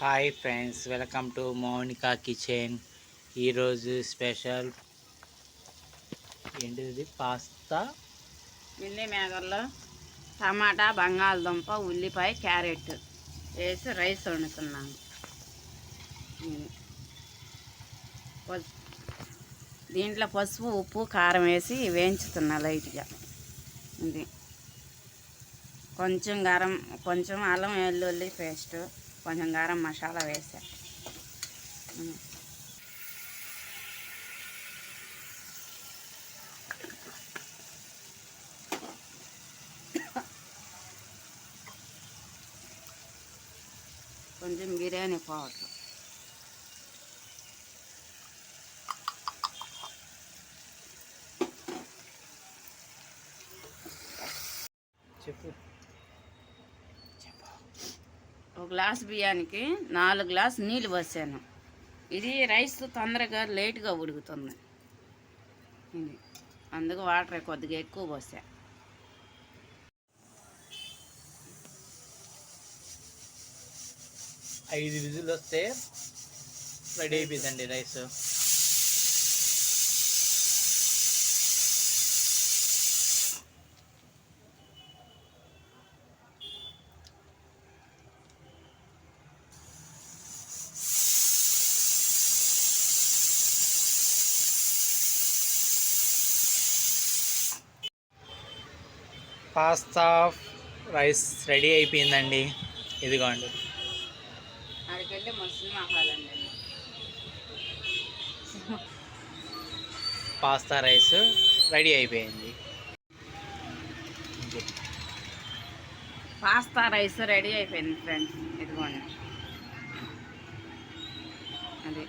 Hi friends welcome to Mounika kitchen. ఈరోజు special ఏంటిది? Pasta? మిల్లి మేకర్లో టమాటా బంగాళదుంప ఉల్లిపాయ క్యారెట్ వేసి రైస్ వండుతున్నాను. దీంట్లో పసుపు ఉప్పు కారం వేసి వేయించుతున్నా లైట్గా. ఇది. కొంచెం గరం కొంచెం అల్లం వెల్లుల్లి పేస్టు కొంచెం గారం మసాలా వేసా. కొంచెం బిర్యానీ పౌడర్. చెప్పు. గ్లాస్ బియ్యానికి నాలుగు గ్లాస్ నీళ్ళు పోసాను. ఇది రైస్ తొందరగా లేట్గా ఉడుకుతుంది. ఇది అందుకు వాటర్ కొద్దిగా ఎక్కువ పోసా. ఐదు విజులు వస్తే రెడీ అయిపోయిందండి రైస్. పాస్తా రైస్ రెడీ అయిపోయిందండి. ఇదిగోండి. పాస్తా రైస్ రెడీ అయిపోయింది. పాస్తా రైస్ రెడీ అయిపోయింది ఫ్రెండ్స్. ఇదిగోండి. అది.